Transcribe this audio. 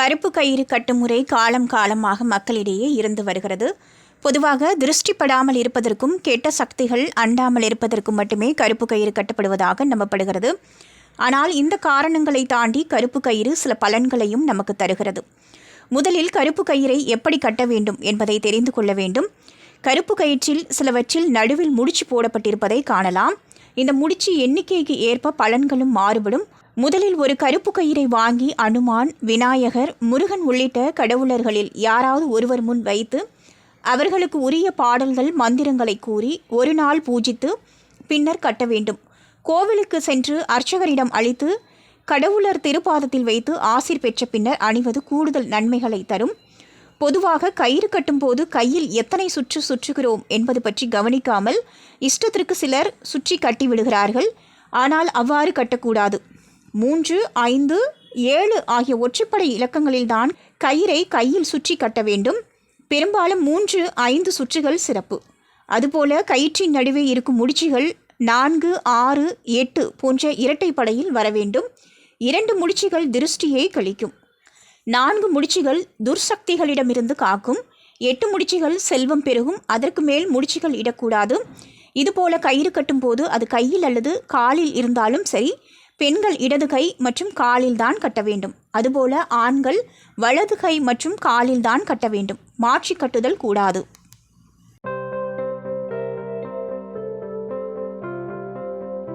கருப்பு கயிறு கட்டுமுறை காலம் காலமாக மக்களிடையே இருந்து வருகிறது. பொதுவாக திருஷ்டிப்படாமல் இருப்பதற்கும் கெட்ட சக்திகள் அண்டாமல் இருப்பதற்கும் மட்டுமே கருப்பு கயிறு கட்டப்படுவதாக நம்பப்படுகிறது. ஆனால் இந்த காரணங்களை தாண்டி கருப்பு கயிறு சில பலன்களையும் நமக்கு தருகிறது. முதலில் கருப்பு கயிறை எப்படி கட்ட வேண்டும் என்பதை தெரிந்து கொள்ள வேண்டும். கருப்பு கயிற்றில் சிலவற்றில் நடுவில் முடிச்சு போடப்பட்டிருப்பதை காணலாம். இந்த முடிச்சு எண்ணிக்கைக்கு ஏற்ப பலன்களும் மாறுபடும். முதலில் ஒரு கருப்பு கயிறை வாங்கி அனுமான் விநாயகர் முருகன் உள்ளிட்ட கடவுளர்களில் யாராவது ஒருவர் முன் வைத்து அவர்களுக்கு உரிய பாடல்கள் மந்திரங்களை கூறி ஒரு நாள் பூஜித்து பின்னர் கட்ட வேண்டும். கோவிலுக்கு சென்று அர்ச்சகரிடம் அளித்து கடவுளர் திருப்பாதத்தில் வைத்து ஆசிர் பெற்ற பின்னர் அணிவது கூடுதல் நன்மைகளை தரும். பொதுவாக கயிறு கட்டும்போது கையில் எத்தனை சுற்று சுற்றுகிறோம் என்பது பற்றி கவனிக்காமல் இஷ்டத்திற்கு சிலர் சுற்றி கட்டி விடுகிறார்கள். ஆனால் அவ்வாறு கட்டக்கூடாது. மூன்று ஐந்து ஏழு ஆகிய ஒற்றைப்படை இலக்கங்களில்தான் கயிறை கையில் சுற்றி கட்ட வேண்டும். பெரும்பாலும் மூன்று ஐந்து சுற்றுகள் சிறப்பு. அதுபோல கயிற்றின் நடுவே இருக்கும் முடிச்சுகள் நான்கு ஆறு எட்டு போன்ற இரட்டை படையில் வர வேண்டும். இரண்டு முடிச்சுகள் திருஷ்டியை கழிக்கும். நான்கு முடிச்சுகள் துர்சக்திகளிடமிருந்து காக்கும். எட்டு முடிச்சுகள் செல்வம் பெருகும். அதற்கு மேல் முடிச்சுகள் இடக்கூடாது. இதுபோல கயிறு கட்டும்போது அது கையில் அல்லது காலில் இருந்தாலும் சரி பெண்கள் இடது கை மற்றும் காலில் தான் கட்ட வேண்டும். அதுபோல ஆண்கள் வலது கை மற்றும் காலில் தான் கட்ட வேண்டும். மாற்றி கட்டுதல் கூடாது.